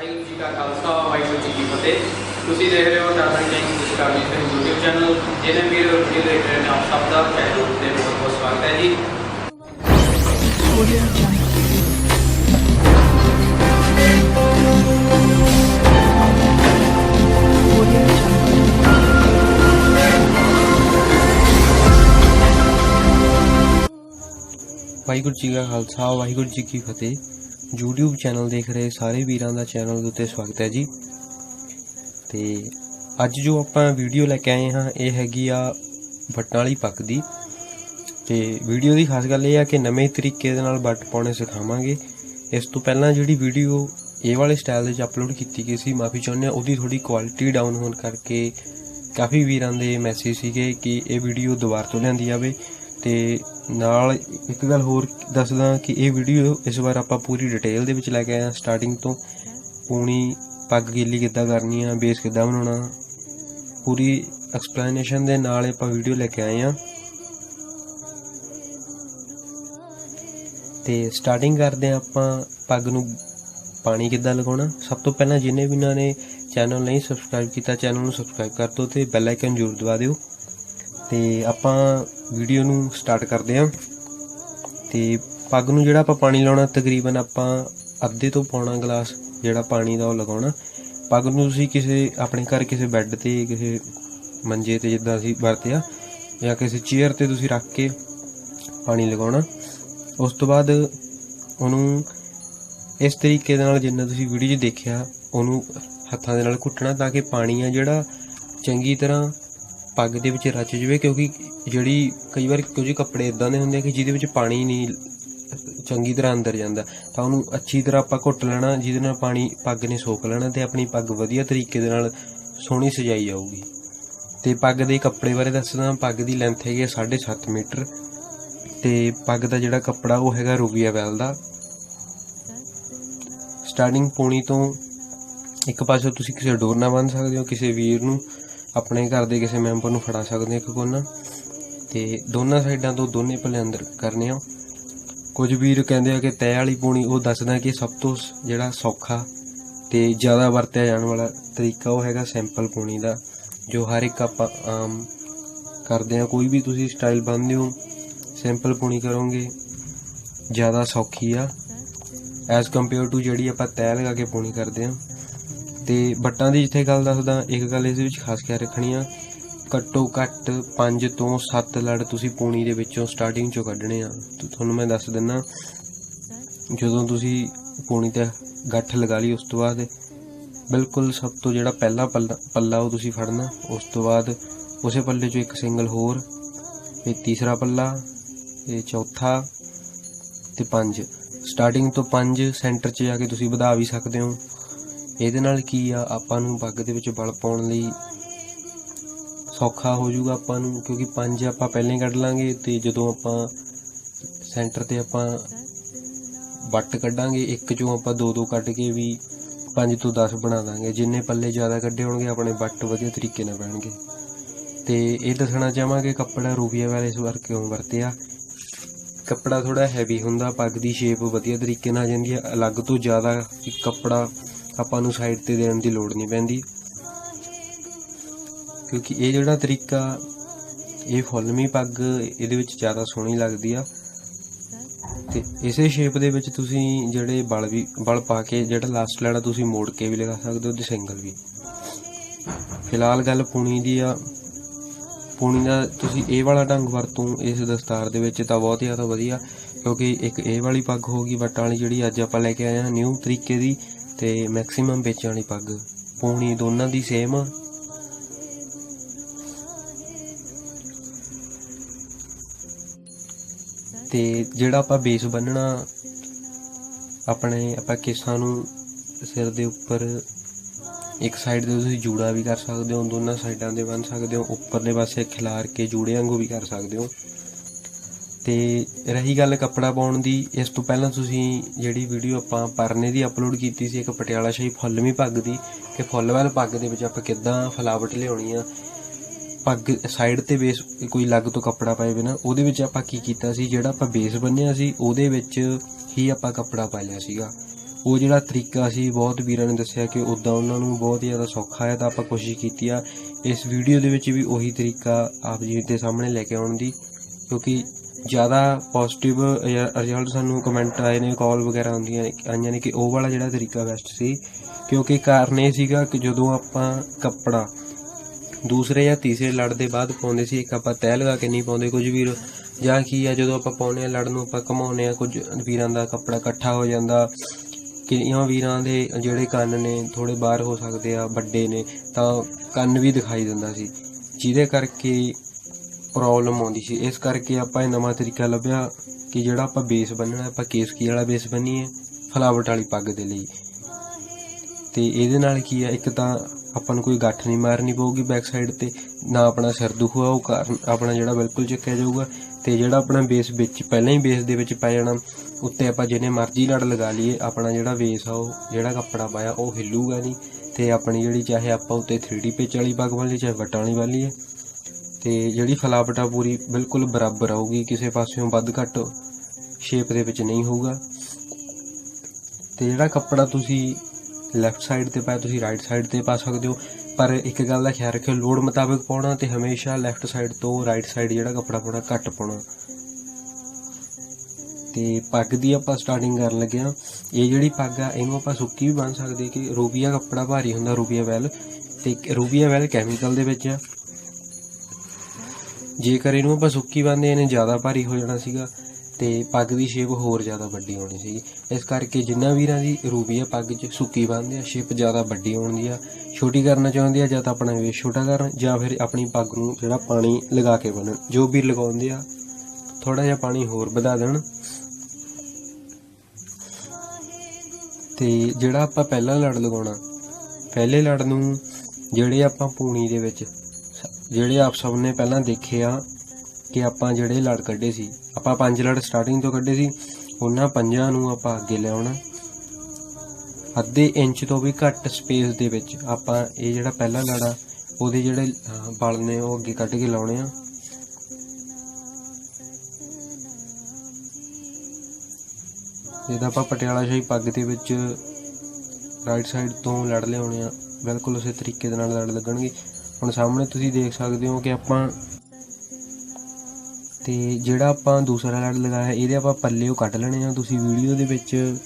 ਵਾਹਿਗੁਰੂ ਜੀ ਕਾ ਖਾਲਸਾ, ਵਾਹਿਗੁਰੂ ਜੀ ਕੀ ਫਤਿਹ ਤੁਸੀਂ ਦੇਖ ਰਹੇ ਹੋ ਟਾਟਾ ਟੈਂਕ ਡਿਸਕਵਰੀ ਤੇ YouTube ਚੈਨਲ ਜਿਹਨੇ ਵੀਰ ਵੀਡੀਓ ਦੇਖ ਰਹੇ ਨੇ ਆਪ ਸਭ ਦਾ ਪਹਿਲੇ ਤੇ ਬਹੁਤ ਬਹੁਤ ਸਵਾਗਤ ਹੈ ਜੀ Audio Jungle. Audio Jungle. Waheguru ji ਕਾ ਖਾਲਸਾ, ਵਾਹਿਗੁਰੂ ਜੀ ਕੀ ਫਤਿਹ YouTube ਚੈਨਲ ਦੇਖ ਰਹੇ ਸਾਰੇ ਵੀਰਾਂ ਦਾ ਚੈਨਲ ਦੇ ਉੱਤੇ ਸਵਾਗਤ ਹੈ ਜੀ। ਤੇ ਅੱਜ ਜੋ ਆਪਾਂ ਵੀਡੀਓ ਲੈ ਕੇ ਆਏ ਹਾਂ, ਇਹ ਹੈਗੀ ਆ ਵੱਟਾਂ ਵਾਲੀ ਪੱਕ ਦੀ। ਤੇ ਵੀਡੀਓ ਦੀ ਖਾਸ ਗੱਲ ਇਹ ਆ ਕਿ ਨਵੇਂ ਤਰੀਕੇ ਦੇ ਨਾਲ ਵੱਟ ਪਾਉਣੇ ਸਿਖਾਵਾਂਗੇ। ਇਸ ਤੋਂ ਪਹਿਲਾਂ ਜਿਹੜੀ ਵੀਡੀਓ ਇਹ ਵਾਲੇ ਸਟਾਈਲ ਦੇ ਵਿੱਚ ਅਪਲੋਡ ਕੀਤੀ ਗਈ ਸੀ, ਮਾਫੀ ਚਾਹੁੰਦੇ ਹਾਂ, ਉਹਦੀ ਥੋੜੀ ਕੁਆਲਿਟੀ ਡਾਊਨ ਹੋਣ ਕਰਕੇ ਕਾਫੀ ਵੀਰਾਂ ਦੇ ਮੈਸੇਜ ਸੀਗੇ ਕਿ ਇਹ ਵੀਡੀਓ ਦੁਬਾਰਾ ਤੋਂ ਲਿਆਂਦੀ ਜਾਵੇ। ਤੇ ਨਾਲ ਇੱਕ ਗੱਲ ਹੋਰ ਦੱਸਦਾ ਕਿ ਇਹ ਵੀਡੀਓ ਇਸ ਵਾਰ ਆਪਾਂ ਪੂਰੀ ਡਿਟੇਲ ਦੇ ਵਿੱਚ ਲੈ ਕੇ ਆਏ ਹਾਂ। ਸਟਾਰਟਿੰਗ ਤੋਂ ਪੂਣੀ ਪੱਗ ਗਿੱਲੀ ਕਿੱਦਾਂ ਕਰਨੀ ਆ ਬੇਸ ਕਿੱਦਾਂ ਬਣਾਉਣਾ, ਪੂਰੀ ਐਕਸਪਲੇਨੇਸ਼ਨ ਦੇ ਨਾਲ ਆਪਾਂ ਵੀਡੀਓ ਲੈ ਕੇ ਆਏ ਹਾਂ। ਤੇ ਸਟਾਰਟਿੰਗ ਕਰਦੇ ਹਾਂ ਆਪਾਂ ਪੱਗ ਨੂੰ ਪਾਣੀ ਕਿੱਦਾਂ ਲਗਾਉਣਾ। ਸਭ ਤੋਂ ਪਹਿਲਾਂ ਜਿਨੇ ਵੀ ਇਹਨਾਂ ਨੇ ਚੈਨਲ ਨਹੀਂ ਸਬਸਕ੍ਰਾਈਬ ਕੀਤਾ ਚੈਨਲ ਨੂੰ ਸਬਸਕ੍ਰਾਈਬ ਕਰ ਦਿਓ ਤੇ ਬੈਲ ਆਈਕਨ ਜ਼ਰੂਰ ਦਬਾ ਦਿਓ। ਤੇ ਆਪਾਂ ਵੀਡੀਓ ਨੂੰ ਸਟਾਰਟ ਕਰਦੇ ਹਾਂ ਤੇ ਪੱਗ ਨੂੰ ਜਿਹੜਾ ਆਪਾਂ ਪਾਣੀ ਲਾਉਣਾ, ਤਕਰੀਬਨ ਆਪਾਂ ਅੱਧੇ ਤੋਂ ਪੌਣਾ ਗਲਾਸ ਜਿਹੜਾ ਪਾਣੀ ਦਾ ਉਹ ਲਗਾਉਣਾ। ਪੱਗ ਨੂੰ ਤੁਸੀਂ ਕਿਸੇ, ਆਪਣੇ ਘਰ ਕਿਸੇ ਬੈੱਡ ਤੇ, ਕਿਸੇ ਮੰਜੇ ਤੇ ਜਿੱਦਾਂ ਅਸੀਂ ਵਰਤਿਆ, ਜਾਂ ਕਿਸੇ ਚੇਅਰ ਤੇ ਤੁਸੀਂ ਰੱਖ ਕੇ ਪਾਣੀ ਲਗਾਉਣਾ। ਉਸ ਤੋਂ ਬਾਅਦ ਉਹਨੂੰ ਇਸ ਤਰੀਕੇ ਦੇ ਨਾਲ ਜਿੰਨਾ ਤੁਸੀਂ ਵੀਡੀਓ 'ਚ ਦੇਖਿਆ, ਉਹਨੂੰ ਹੱਥਾਂ ਦੇ ਨਾਲ ਘੁੱਟਣਾ ਤਾਂ ਕਿ ਪਾਣੀ ਆ ਜਿਹੜਾ ਚੰਗੀ ਤਰ੍ਹਾਂ ਪੱਗ ਦੇ ਵਿੱਚ ਰਚ ਜਾਵੇ, ਕਿਉਂਕਿ ਜਿਹੜੀ ਕਈ ਵਾਰ ਕੁਝ ਕੱਪੜੇ ਇਦਾਂ ਦੇ ਹੁੰਦੇ ਆ ਕਿ ਜਿਹਦੇ ਵਿੱਚ ਪਾਣੀ ਨਹੀਂ, ਚੰਗੀ ਤਰ੍ਹਾਂ ਅੰਦਰ ਜਾਂਦਾ, ਤਾਂ ਉਹਨੂੰ ਅੱਛੀ ਤਰ੍ਹਾਂ ਆਪਾਂ ਘੁੱਟ ਲੈਣਾ, ਜਿਹਦੇ ਨਾਲ ਪਾਣੀ, ਪੱਗ ਨੇ ਸੋਖ ਲੈਣਾ ਤੇ ਆਪਣੀ ਪੱਗ ਵਧੀਆ ਤਰੀਕੇ ਦੇ ਨਾਲ ਸੋਹਣੀ ਸਜਾਈ ਜਾਊਗੀ। ਤੇ ਪੱਗ ਦੇ ਕੱਪੜੇ ਬਾਰੇ ਦੱਸਦਾ, ਪੱਗ ਦੀ ਲੈਂਥ ਹੈਗੀ 7.5 ਮੀਟਰ, ਤੇ ਪੱਗ ਦਾ ਜਿਹੜਾ ਕੱਪੜਾ ਉਹ ਹੈਗਾ ਰੂਬੀਆ ਵੈਲ ਦਾ। ਸਟਾਰਟਿੰਗ ਪੌਣੀ ਤੋਂ ਇੱਕ ਪਾਸੇ ਤੁਸੀਂ ਕਿਸੇ ਡੋਰ ਨਾਲ ਬੰਨ ਸਕਦੇ ਹੋ, ਕਿਸੇ ਵੀਰ ਨੂੰ ਆਪਣੇ ਘਰ ਦੇ ਕਿਸੇ ਮੈਂਬਰ ਨੂੰ ਫੜਾ ਸਕਦੇ ਇੱਕ ਕੋਨਾ। ਤੇ ਦੋਨਾਂ ਸਾਈਡਾਂ ਤੋਂ ਦੋਨੇ ਪੱਲੇ ਅੰਦਰ ਕਰਨੇ ਆ। ਕੁਝ ਵੀਰ ਕਹਿੰਦੇ ਆ ਕਿ ਤੈ ਵਾਲੀ ਪੂਣੀ ਉਹ ਦੱਸਦਾ ਕਿ ਸਭ ਤੋਂ ਸ- ਜਿਹੜਾ ਸੌਖਾ ਤੇ ਜ਼ਿਆਦਾ ਵਰਤਿਆ ਜਾਣ ਵਾਲਾ ਤਰੀਕਾ ਉਹ ਹੈਗਾ ਸਿੰਪਲ ਪੂਣੀ ਦਾ, ਜੋ ਹਰ ਇੱਕ ਆਪਾਂ, ਆਮ ਕਰਦੇ ਆ। ਕੋਈ ਵੀ ਤੁਸੀਂ ਸਟਾਈਲ ਬੰਨਦੇ ਹੋ, ਸਿੰਪਲ ਪੌਣੀ ਕਰੋਗੇ, ਜ਼ਿਆਦਾ ਸੌਖੀ ਆ। ਐਜ਼ ਕੰਪੇਅਰ ਟੂ ਜਿਹੜੀ ਆਪਾਂ ਤੈ ਲਗਾ ਕੇ ਪੂਣੀ ਕਰਦੇ ਆ। ਤੇ ਬੱਟਾਂ ਦੀ ਜਿੱਥੇ ਗੱਲ ਦੱਸਦਾ, ਇੱਕ ਗੱਲ ਇਸ ਵਿੱਚ ਖਾਸ ਖਿਆਲ ਰੱਖਣੀ ਆ। ਘੱਟੋ ਘੱਟ 5 ਤੋਂ 7 ਲੜ ਤੁਸੀਂ ਪੂਣੀ ਦੇ ਵਿੱਚੋਂ ਸਟਾਰਟਿੰਗ ਚੋਂ ਕੱਢਣੇ ਆ। ਤੁਹਾਨੂੰ ਮੈਂ ਦੱਸ ਦਿੰਨਾ, ਜਦੋਂ ਤੁਸੀਂ ਪੂਣੀ ਤੇ ਗੱਠ ਲਗਾ ਲਈ ਉਸ ਤੋਂ ਬਾਅਦ, ਬਿਲਕੁਲ ਸਭ ਤੋਂ ਜਿਹੜਾ ਪਹਿਲਾ ਪੱਲਾ ਪੱਲਾ ਉਹ ਤੁਸੀਂ ਫੜਨਾ, ਉਸ ਤੋਂ ਬਾਅਦ ਉਸੇ ਪੱਲੇ 'ਚੋਂ ਇੱਕ ਸਿੰਗਲ ਹੋਰ, ਇਹ ਤੀਸਰਾ ਪੱਲਾ, ਇਹ ਚੌਥਾ ਤੇ ਪੰਜ। ਸਟਾਰਟਿੰਗ ਤੋਂ ਪੰਜ ਸੈਂਟਰ 'ਚ ਜਾ ਕੇ ਤੁਸੀਂ ਵਧਾ ਵੀ ਸਕਦੇ ਹੋ। ਇਹਦੇ ਨਾਲ ਕੀ ਆ? ਆਪਾਂ ਨੂੰ ਪੱਗ ਦੇ ਵਿੱਚ ਬਲ ਪਾਉਣ ਲਈ ਸੌਖਾ ਹੋ ਜਾਊਗਾ ਆਪਾਂ ਨੂੰ, ਕਿਉਂਕਿ ਪੰਜ ਆਪਾਂ ਪਹਿਲਾਂ ਹੀ ਕੱਢ ਲਾਂਗੇ ਤੇ ਜਦੋਂ ਆਪਾਂ ਸੈਂਟਰ ਤੇ ਆਪਾਂ ਵੱਟ ਕੱਢਾਂਗੇ, ਇੱਕ ਚੋਂ ਆਪਾਂ ਦੋ ਦੋ ਕੱਢ ਕੇ ਵੀ 5 ਤੋਂ 10 ਬਣਾ ਦਾਂਗੇ। ਜਿੰਨੇ ਪੱਲੇ ਜ਼ਿਆਦਾ ਕੱਢੇ ਹੋਣਗੇ, ਆਪਣੇ ਵੱਟ ਵਧੀਆ ਤਰੀਕੇ ਨਾਲ ਪੈਣਗੇ ਤੇ ਇਹ ਦੱਸਣਾ ਚਾਹਾਂਗੇ, ਕੱਪੜਾ ਰੂਬੀਆ ਵਾਲੇ ਇਸ ਵਾਰ ਕਿਉਂ ਵਰਤਿਆ? ਕੱਪੜਾ ਥੋੜਾ ਹੈਵੀ ਹੁੰਦਾ, ਪੱਗ ਦੀ ਸ਼ੇਪ ਵਧੀਆ ਤਰੀਕੇ ਨਾਲ ਆ ਜਾਂਦੀ ਹੈ ਅਲੱਗ ਤੋਂ ਜ਼ਿਆਦਾ ਕੱਪੜਾ ਆਪਾਂ ਨੂੰ ਸਾਈਡ ਤੇ ਦੇਣ ਦੀ ਲੋੜ ਨਹੀਂ ਪੈਂਦੀ। ਕਿਉਂਕਿ ਇਹ ਜਿਹੜਾ ਤਰੀਕਾ, ਇਹ ਫੁੱਲਮੀ ਪੱਗ ਇਹਦੇ ਵਿੱਚ ਜ਼ਿਆਦਾ ਸੋਹਣੀ ਲੱਗਦੀ ਆ। ਤੇ ਇਸੇ ਸ਼ੇਪ ਦੇ ਵਿੱਚ ਤੁਸੀਂ ਜਿਹੜੇ ਬਲ ਵੀ, ਬਲ ਪਾ ਕੇ ਜਿਹੜਾ ਲਾਸਟ ਲੈਣਾ ਤੁਸੀਂ ਮੋੜ ਕੇ ਵੀ ਲਗਾ ਸਕਦੇ ਹੋ ਤੇ ਸਿੰਗਲ ਵੀ। ਫਿਲਹਾਲ ਗੱਲ ਪੂਣੀ ਦੀ ਆ। ਪੁਣੀ ਦਾ ਤੁਸੀਂ ਇਹ ਵਾਲਾ ਢੰਗ ਵਰਤੋਂ ਇਸ ਦਸਤਾਰ ਦੇ ਵਿੱਚ ਤਾਂ ਬਹੁਤ ਜ਼ਿਆਦਾ ਵਧੀਆ, ਕਿਉਂਕਿ ਇੱਕ ਇਹ ਵਾਲੀ ਪੱਗ ਹੋਗੀ ਵੱਟਾਂ ਵਾਲੀ ਜਿਹੜੀ ਅੱਜ ਆਪਾਂ ਲੈ ਕੇ ਆਏ ਹਾਂ ਨਿਊ ਤਰੀਕੇ ਦੀ। ਤੇ ਮੈਕਸਿਮਮ ਵੇਚਣ ਵਾਲੀ ਪੱਗ। ਪੌਣੀ ਦੋਨਾਂ ਦੀ ਸੇਮ ਆ ਤੇ ਜਿਹੜਾ ਆਪਾਂ ਬੇਸ ਬੰਨਣਾ, ਆਪਣੇ ਆਪਾਂ ਕੇਸਾਂ ਨੂੰ ਸਿਰ ਦੇ ਉੱਪਰ ਇੱਕ ਸਾਈਡ ਤੇ ਤੁਸੀਂ ਜੂੜਾ ਵੀ ਕਰ ਸਕਦੇ ਹੋ, ਦੋਨਾਂ ਸਾਈਡਾਂ ਦੇ ਬੰਨ ਸਕਦੇ ਹੋ, ਉੱਪਰਲੇ ਪਾਸੇ ਖਿਲਾਰ ਕੇ ਜੂੜੇ ਵਾਂਗੂ ਵੀ ਕਰ ਸਕਦੇ ਹੋ। ਤੇ ਰਹੀ ਗੱਲ ਕੱਪੜਾ ਪਾਉਣ ਦੀ, ਇਸ ਤੋਂ ਪਹਿਲਾਂ ਤੁਸੀਂ ਜਿਹੜੀ ਵੀਡੀਓ ਆਪਾਂ ਪਰਨੇ ਦੀ ਅਪਲੋਡ ਕੀਤੀ ਸੀ, ਇੱਕ ਪਟਿਆਲਾ ਸ਼ਾਹੀ ਫੁੱਲਵੀਂ ਪੱਗ ਦੀ ਕਿ ਫੁੱਲਵੈਲ ਪੱਗ ਦੇ ਵਿੱਚ ਆਪਾਂ ਕਿੱਦਾਂ ਫਲਾਵਟ ਲਿਆਉਣੀ ਆ, ਪੱਗ ਸਾਈਡ ਤੇ ਬੇਸ ਕੋਈ ਲੱਗ ਤੋਂ ਕੱਪੜਾ ਪਾਏ ਬਿਨਾ, ਉਹਦੇ ਵਿੱਚ ਆਪਾਂ ਕੀ ਕੀਤਾ ਸੀ, ਜਿਹੜਾ ਆਪਾਂ ਬੇਸ ਬੰਨਿਆ ਸੀ, ਉਹਦੇ ਵਿੱਚ ਹੀ ਆਪਾਂ ਕੱਪੜਾ ਪਾ ਲਿਆ ਸੀਗਾ। ਉਹ ਜਿਹੜਾ ਤਰੀਕਾ ਸੀ, ਬਹੁਤ ਵੀਰਾਂ ਨੇ ਦੱਸਿਆ ਕਿ ਉਦਾਂ ਉਹਨਾਂ ਨੂੰ ਬਹੁਤ ਜ਼ਿਆਦਾ ਸੌਖਾ ਹੈ, ਤਾਂ ਆਪਾਂ ਕੋਸ਼ਿਸ਼ ਕੀਤੀ ਆ, ਇਸ ਵੀਡੀਓ ਦੇ ਵਿੱਚ ਵੀ ਉਹੀ ਤਰੀਕਾ ਆਪ ਜੀ ਦੇ ਸਾਹਮਣੇ ਲੈ ਕੇ ਆਉਣ ਦੀ, ਕਿਉਂਕਿ ਜ਼ਿਆਦਾ ਪੋਜ਼ਿਟਿਵ ਰਿਜ਼ਲਟ ਸਾਨੂੰ ਕਮੈਂਟ ਆਏ ਨੇ ਕਾਲ ਵਗੈਰਾ ਆਉਂਦੀਆਂ, ਆਈਆਂ ਨੇ ਕਿ ਉਹ ਵਾਲਾ ਜਿਹੜਾ ਤਰੀਕਾ ਬੈਸਟ ਸੀ। ਕਿਉਂਕਿ ਕਾਰਨ ਇਹ ਸੀਗਾ ਕਿ ਜਦੋਂ ਆਪਾਂ ਕੱਪੜਾ ਦੂਸਰੇ ਜਾਂ ਤੀਸਰੇ ਲੜ ਦੇ ਬਾਅਦ ਪਾਉਂਦੇ ਸੀ, ਇੱਕ ਆਪਾਂ ਤਹਿ ਲਗਾ ਕੇ ਨਹੀਂ ਪਾਉਂਦੇ, ਕੁਝ ਵੀਰ ਜਾਂ ਕੀ ਆ, ਜਦੋਂ ਆਪਾਂ ਪਾਉਂਦੇ ਆ ਲੜ ਨੂੰ ਆਪਾਂ ਘਮਾਉਂਦੇ ਆ, ਕੁਝ ਵੀਰਾਂ ਦਾ ਕੱਪੜਾ ਇਕੱਠਾ ਹੋ ਜਾਂਦਾ। ਕਿੰਨੀਆਂ ਵੀਰਾਂ ਦੇ ਜਿਹੜੇ ਕੰਨ ਨੇ ਥੋੜੇ ਬਾਹਰ ਹੋ ਸਕਦੇ ਆ, ਵੱਡੇ ਨੇ, ਤਾਂ ਕੰਨ ਵੀ ਦਿਖਾਈ ਦਿੰਦਾ ਸੀ। ਜਿਹਦੇ ਕਰਕੇ ਪ੍ਰੋਬਲਮ ਆਉਂਦੀ ਸੀ। ਇਸ ਕਰਕੇ ਆਪਾਂ ਇਹ ਨਵਾਂ ਤਰੀਕਾ ਲੱਭਿਆ ਕਿ ਜਿਹੜਾ ਆਪਾਂ ਬੇਸ ਬੰਨਣਾ, ਆਪਾਂ ਕੇਸਕੀ ਵਾਲਾ ਬੇਸ ਬੰਨੀਏ ਫਲਾਵਟ ਵਾਲੀ ਪੱਗ ਦੇ ਲਈ। ਤੇ ਇਹਦੇ ਨਾਲ ਕੀ ਆ ਇੱਕ ਤਾਂ ਆਪਾਂ ਨੂੰ ਕੋਈ ਗੱਠ ਨਹੀਂ ਮਾਰਨੀ ਪਊਗੀ ਬੈਕ ਸਾਈਡ ਤੇ, ਨਾ ਆਪਣਾ ਸਿਰ ਦੁਖੂਗਾ ਉਹ ਕਾਰਨ ਆਪਣਾ ਜਿਹੜਾ ਬਿਲਕੁਲ ਚੱਕਿਆ ਜਾਊਗਾ। ਤੇ ਜਿਹੜਾ ਆਪਣਾ ਬੇਸ ਵਿੱਚ, ਪਹਿਲਾਂ ਹੀ ਬੇਸ ਦੇ ਵਿੱਚ ਪੈ ਜਾਣਾ, ਉੱਤੇ ਆਪਾਂ ਜਿਹਨੇ ਮਰਜ਼ੀ ਲੜ ਲਗਾ ਲਈਏ, ਆਪਣਾ ਜਿਹੜਾ ਬੇਸ ਆ ਉਹ, ਜਿਹੜਾ ਕੱਪੜਾ ਪਾਇਆ, ਉਹ ਹਿੱਲੂਗਾ ਨਹੀਂ। ਤੇ ਆਪਣੀ ਜਿਹੜੀ ਚਾਹੇ ਆਪਾਂ ਉੱਤੇ 3D ਪਿਚ ਵਾਲੀ ਪੱਗ ਬੰਨ ਲਈ, ਚਾਹੇ ਵਟਾਂ ਵਾਲੀ ਬੰਨ ਲਈਏ ਤੇ ਜਿਹੜੀ ਫਲਾਵਟ ਆ ਪੂਰੀ ਬਿਲਕੁਲ ਬਰਾਬਰ ਆਊਗੀ, ਕਿਸੇ ਪਾਸਿਓਂ ਵੱਧ ਘੱਟ ਸ਼ੇਪ ਦੇ ਵਿੱਚ ਨਹੀਂ ਹੋਊਗਾ। ਤੇ ਜਿਹੜਾ ਕੱਪੜਾ ਤੁਸੀਂ ਲੈਫਟ ਸਾਈਡ ਤੇ ਪਾਇਆ, ਤੁਸੀਂ ਰਾਈਟ ਸਾਈਡ ਤੇ ਪਾ ਸਕਦੇ ਹੋ। ਪਰ ਇੱਕ ਗੱਲ ਦਾ ਖਿਆਲ ਰੱਖਿਓ ਲੋਡ ਮੁਤਾਬਕ ਪਾਉਣਾ ਤੇ ਹਮੇਸ਼ਾ ਲੈਫਟ ਸਾਈਡ ਤੋਂ ਰਾਈਟ ਸਾਈਡ ਜਿਹੜਾ ਕੱਪੜਾ ਪਾਉਣਾ, ਘੱਟ ਪਾਉਣਾ। ਤੇ ਪੱਗ ਦੀ ਆਪਾਂ ਸਟਾਰਟਿੰਗ ਕਰਨ ਲੱਗੇ ਹਾਂ। ਇਹ ਜਿਹੜੀ ਪੱਗ ਆ, ਇਹਨੂੰ ਆਪਾਂ ਸੁੱਕੀ ਵੀ ਬੰਨ ਸਕਦੇ ਕਿ ਰੂਬੀਆ ਕੱਪੜਾ ਭਾਰੀ ਹੁੰਦਾ ਰੂਬੀਆ ਵੈਲ ਤੇ ਰੂਬੀਆ ਵੈਲ ਕੈਮੀਕਲ ਦੇ ਵਿੱਚ ਆ। ਜੇਕਰ ਇਹਨੂੰ ਆਪਾਂ ਸੁੱਕੀ ਬੰਨਦੇ ਇਹਨੇ ਜ਼ਿਆਦਾ ਭਾਰੀ ਹੋ ਜਾਣਾ ਸੀਗਾ ਤੇ ਪੱਗ ਦੀ ਸ਼ੇਪ ਹੋਰ ਜ਼ਿਆਦਾ ਵੱਡੀ ਹੋਣੀ ਸੀਗੀ। ਇਸ ਕਰਕੇ ਜਿੰਨਾ ਵੀਰਾਂ ਦੀ ਰੂਬੀਆ ਪੱਗ 'ਚ ਸੁੱਕੀ ਬੰਨਦੇ ਆ ਸ਼ੇਪ ਜ਼ਿਆਦਾ ਵੱਡੀ ਹੋਣੀ ਆ। ਛੋਟੀ ਕਰਨਾ ਚਾਹੁੰਦੇ ਆ ਜਾਂ ਤਾਂ ਆਪਣਾ ਵੇਸ਼ ਛੋਟਾ ਕਰਨ ਜਾਂ ਫਿਰ ਆਪਣੀ ਪੱਗ ਨੂੰ ਜਿਹੜਾ ਪਾਣੀ ਲਗਾ ਕੇ ਬੰਨਣ ਜੋ ਵੀ ਲਗਾਉਂਦੇ ਆ ਥੋੜਾ ਜਿਹਾ ਪਾਣੀ ਹੋਰ ਵਧਾ ਦੇਣ। ਤੇ ਜਿਹੜਾ ਆਪਾਂ ਪਹਿਲਾਂ ਲੜ ਲਗਾਉਣਾ, ਪਹਿਲੇ ਲੜ ਨੂੰ ਜਿਹੜੇ ਆਪਾਂ ਪੂਣੀ ਦੇ ਵਿੱਚ ਜਿਹੜੇ ਆਪ ਸਭ ਨੇ ਪਹਿਲਾਂ ਦੇਖੇ ਆ ਕਿ ਆਪਾਂ ਜਿਹੜੇ ਲੜ ਕੱਢੇ ਸੀ, ਆਪਾਂ ਪੰਜ ਲੜ ਸਟਾਰਟਿੰਗ ਤੋਂ ਕੱਢੇ ਸੀ, ਉਹਨਾਂ ਪੰਜਾਂ ਨੂੰ ਆਪਾਂ ਅੱਗੇ ਲਿਆਉਣਾ। ਅੱਧੇ ਇੰਚ ਤੋਂ ਵੀ ਘੱਟ ਸਪੇਸ ਦੇ ਵਿੱਚ ਆਪਾਂ ਇਹ ਜਿਹੜਾ ਪਹਿਲਾ ਲੜ ਆ, ਉਹਦੇ ਜਿਹੜੇ ਬਲ ਨੇ ਉਹ ਅੱਗੇ ਕੱਢ ਕੇ ਲਾਉਣੇ ਆ। ਜਿਹਦਾ ਆਪਾਂ ਪਟਿਆਲਾ ਸ਼ਾਹੀ ਪੱਗ ਦੇ ਵਿੱਚ ਰਾਈਟ ਸਾਈਡ ਤੋਂ ਲੜ ਲਿਆਉਣੇ ਆ। ਬਿਲਕੁਲ ਉਸੇ ਤਰੀਕੇ ਦੇ ਨਾਲ ਲੜ ਲੱਗਣਗੇ। ਹੁਣ ਸਾਹਮਣੇ ਤੁਸੀਂ ਦੇਖ ਸਕਦੇ ਹੋ ਕਿ ਆਪਾਂ ਤੇ ਜਿਹੜਾ ਆਪਾਂ ਦੂਸਰਾ ਲੜ ਲਗਾਇਆ, ਇਹਦੇ ਆਪਾਂ ਪੱਲੇ ਉਹ ਕੱਢ ਲੈਣੇ ਆ। ਤੁਸੀਂ ਵੀਡੀਓ ਦੇ ਵਿੱਚ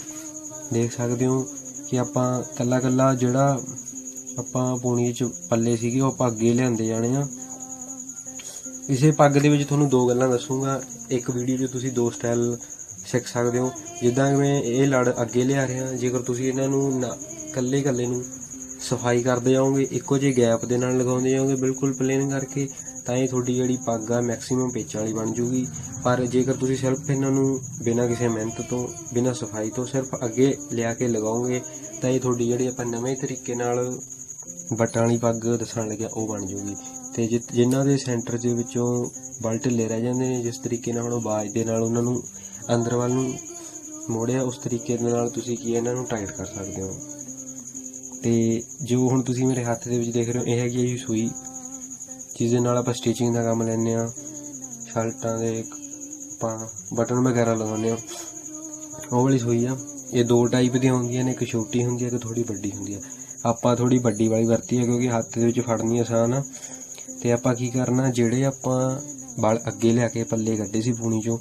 ਦੇਖ ਸਕਦੇ ਹੋ ਕਿ ਆਪਾਂ ਕੱਲਾ ਕੱਲਾ ਜਿਹੜਾ ਆਪਾਂ ਪੂਣੀ ਚ ਪੱਲੇ ਸੀਗੇ, ਉਹ ਆਪਾਂ ਅੱਗੇ ਲਿਆਂਦੇ ਜਾਣੇ ਆ। ਇਸੇ ਪੱਗ ਦੇ ਵਿੱਚ ਤੁਹਾਨੂੰ ਦੋ ਗੱਲਾਂ ਦੱਸੂਗਾ। ਇੱਕ ਵੀਡੀਓ 'ਚ ਤੁਸੀਂ ਦੋ ਸਟਾਈਲ ਸਿੱਖ ਸਕਦੇ ਹੋ। ਜਿੱਦਾਂ ਕਿ ਮੈਂ ਇਹ ਲੜ ਅੱਗੇ ਲਿਆ ਰਿਹਾ, ਜੇਕਰ ਤੁਸੀਂ ਇਹਨਾਂ ਨੂੰ ਨਾ- ਕੱਲੇ ਕੱਲੇ ਨੂੰ ਸਫ਼ਾਈ ਕਰਦੇ ਜਾਓਗੇ ਇੱਕੋ ਜਿਹੇ ਗੈਪ ਦੇ ਨਾਲ ਲਗਾਉਂਦੇ ਜਾਓਗੇ ਬਿਲਕੁਲ ਪਲੇਨ ਕਰਕੇ, ਤਾਂ ਇਹ ਤੁਹਾਡੀ ਜਿਹੜੀ ਪੱਗ ਆ ਮੈਕਸਿਮਮ ਪੇਚਾਂ ਵਾਲੀ ਬਣ ਜੂਗੀ। ਪਰ ਜੇਕਰ ਤੁਸੀਂ ਸਿਰਫ ਇਹਨਾਂ ਨੂੰ ਬਿਨਾਂ ਕਿਸੇ ਮਿਹਨਤ ਤੋਂ, ਬਿਨਾਂ ਸਫ਼ਾਈ ਤੋਂ ਸਿਰਫ ਅੱਗੇ ਲਿਆ ਕੇ ਲਗਾਓਗੇ, ਤਾਂ ਇਹ ਤੁਹਾਡੀ ਜਿਹੜੀ ਆਪਾਂ ਨਵੇਂ ਤਰੀਕੇ ਨਾਲ ਵੱਟਾਂ ਵਾਲੀ ਪੱਗ ਦੱਸਣ ਲੱਗਿਆ, ਉਹ ਬਣ ਜੂਗੀ। ਤੇ ਜਿ- ਜਿਨ੍ਹਾਂ ਦੇ ਸੈਂਟਰ ਦੇ ਵਿੱਚੋਂ ਬਲਟ ਢਿੱਲੇ ਰਹਿ ਜਾਂਦੇ ਨੇ, ਜਿਸ ਤਰੀਕੇ ਨਾਲ ਉਹ ਬਾਜ ਦੇ ਨਾਲ ਉਹਨਾਂ ਨੂੰ ਅੰਦਰ ਵੱਲ ਨੂੰ ਮੋੜਿਆ, ਉਸ ਤਰੀਕੇ ਦੇ ਨਾਲ ਤੁਸੀਂ ਕੀ ਇਹਨਾਂ ਨੂੰ ਟਾਈਟ ਕਰ ਸਕਦੇ ਹੋ। ਤੇ ਜੋ ਹੁਣ ਤੁਸੀਂ ਮੇਰੇ ਹੱਥ ਦੇ ਵਿੱਚ ਦੇਖ ਰਹੇ ਹੋ, ਇਹ ਹੈਗੀ ਹੈ ਜੀ ਸੂਈ। ਜਿਸ ਦੇ ਨਾਲ ਆਪਾਂ ਸਟਿਚਿੰਗ ਦਾ ਕੰਮ ਲੈਂਦੇ ਆ ਸ਼ਰਟਾਂ ਦੇ ਆਪਾਂ ਬਟਨ ਵਗੈਰਾ ਲਗਾਉਂਦੇ ਆ ਉਹ ਵਾਲੀ ਸੂਈ ਆ। ਇਹ ਦੋ ਟਾਈਪ ਦੀਆਂ ਹੁੰਦੀਆਂ ਨੇ, ਇੱਕ ਛੋਟੀ ਹੁੰਦੀ ਹੈ ਇੱਕ ਥੋੜੀ ਵੱਡੀ ਹੁੰਦੀ ਹੈ ਆਪਾਂ ਥੋੜੀ ਵੱਡੀ ਵਾਲੀ ਵਰਤੀ ਹੈ ਕਿਉਂਕਿ ਹੱਥ ਦੇ ਵਿੱਚ ਫੜਨੀ ਆਸਾਨ ਆ। ਤੇ ਆਪਾਂ ਕੀ ਕਰਨਾ, ਜਿਹੜੇ ਆਪਾਂ ਬਲ ਅੱਗੇ ਲਿਆ ਕੇ ਪੱਲੇ ਕੱਢੇ ਸੀ ਪੂਣੀ ਚੋਂ